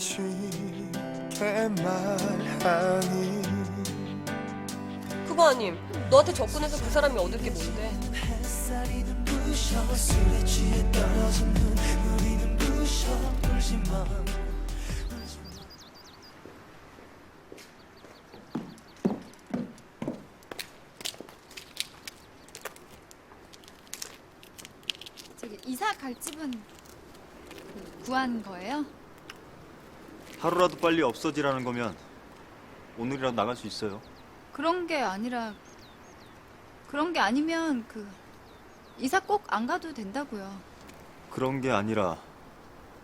쉽게 말하니. 그거 아님 너한테 접근해서 그 사람이 얻을 게 뭔데? 저기 이사 갈 집은 그 구한 거예요? 하루라도 빨리 없어지라는 거면 오늘이라도 나갈 수 있어요. 그런 게 아니라 그런 게 아니면 그 이사 꼭 안 가도 된다고요. 그런 게 아니라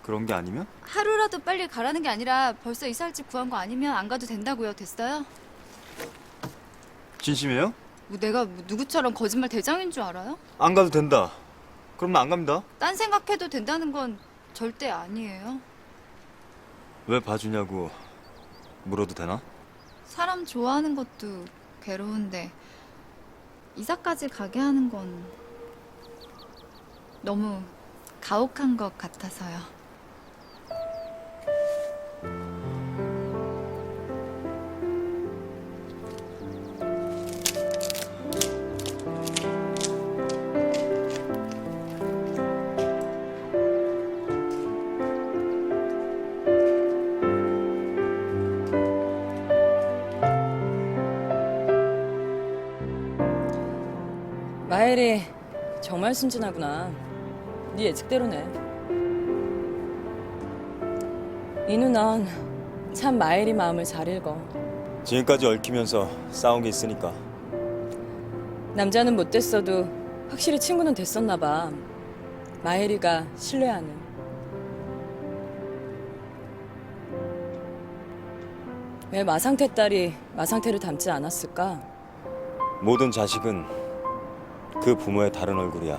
그런 게 아니면 하루라도 빨리 가라는 게 아니라 벌써 이사할 집 구한 거 아니면 안 가도 된다고요. 됐어요? 진심이에요? 뭐 내가 뭐 누구처럼 거짓말 대장인 줄 알아요? 안 가도 된다. 그럼 나 안 갑니다. 딴 생각해도 된다는 건 절대 아니에요. 왜 봐주냐고 물어도 되나? 사람 좋아하는 것도 괴로운데 이사까지 가게 하는 건 너무 가혹한 것 같아서요. 마엘이 정말 순진하구나. 네 예측대로네. 이 누난 참 마엘이 마음을 잘 읽어. 지금까지 얽히면서 싸운 게 있으니까 남자는 못 됐어도 확실히 친구는 됐었나 봐. 마엘이가 신뢰하는. 왜 마상태 딸이 마상태를 닮지 않았을까? 모든 자식은 그 부모의 다른 얼굴이야.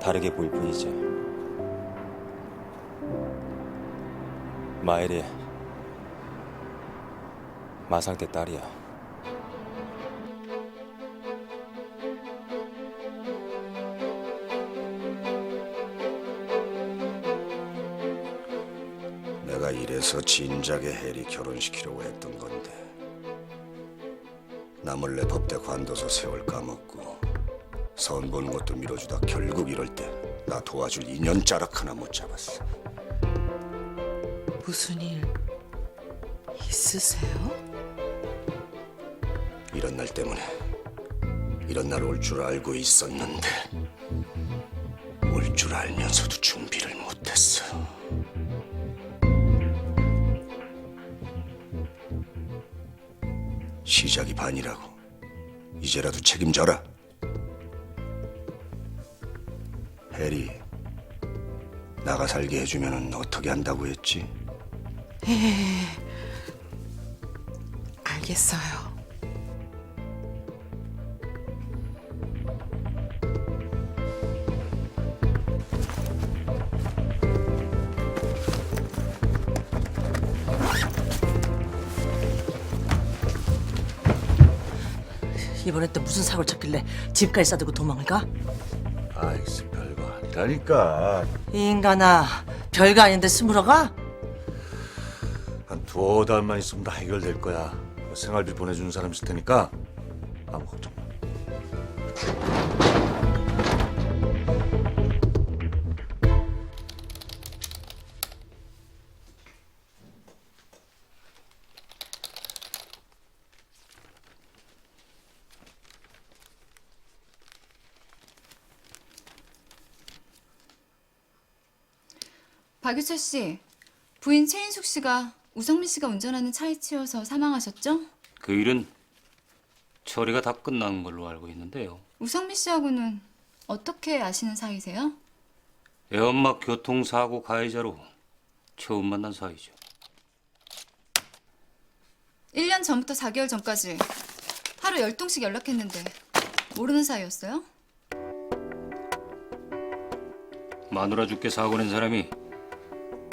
다르게 보일 뿐이지. 마엘이 마상태 딸이야. 내가 이래서 진작에 해리 결혼시키려고 했던 건데 나 몰래 법대 관둬서 세월 까먹고 선 보는 것도 밀어주다 결국 이럴 때 나 도와줄 인연 자락 하나 못 잡았어 무슨 일 있으세요? 이런 날 때문에 이런 날 올 줄 알고 있었는데 올 줄 알면서도 준비를 못 시작이 반이라고 이제라도 책임져라 해리 나가 살게 해주면 어떻게 한다고 했지? 알겠어요. 이번에 또 무슨 사고를 쳤길래 집까지 싸들고 도망을 가? 아이스 별거 아니라니까 이 인간아 별거 아닌데 스물어 가? 한 두어 달만 있으면 다 해결될 거야 뭐 생활비 보내주는 사람 있을 테니까 아무 걱정 마 박유철 씨, 부인 최인숙 씨가 우성민 씨가 운전하는 차에 치여서 사망하셨죠? 그 일은 처리가 다 끝난 걸로 알고 있는데요. 우성민 씨하고는 어떻게 아시는 사이세요? 애엄마 교통사고 가해자로 처음 만난 사이죠. 1년 전부터 4개월 전까지 하루 10통씩 연락했는데 모르는 사이였어요? 마누라 죽게 사고 낸 사람이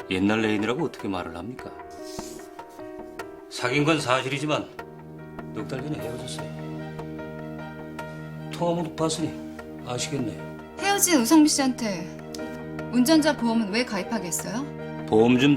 옛날 애인이라고 어떻게 말을 합니까? 사귄 건 사실이지만 넉 달 전에 헤어졌어요. 통화번호 봤으니 아시겠네요. 헤어진 우성민 씨한테 운전자 보험은 왜 가입하겠어요? 보험 좀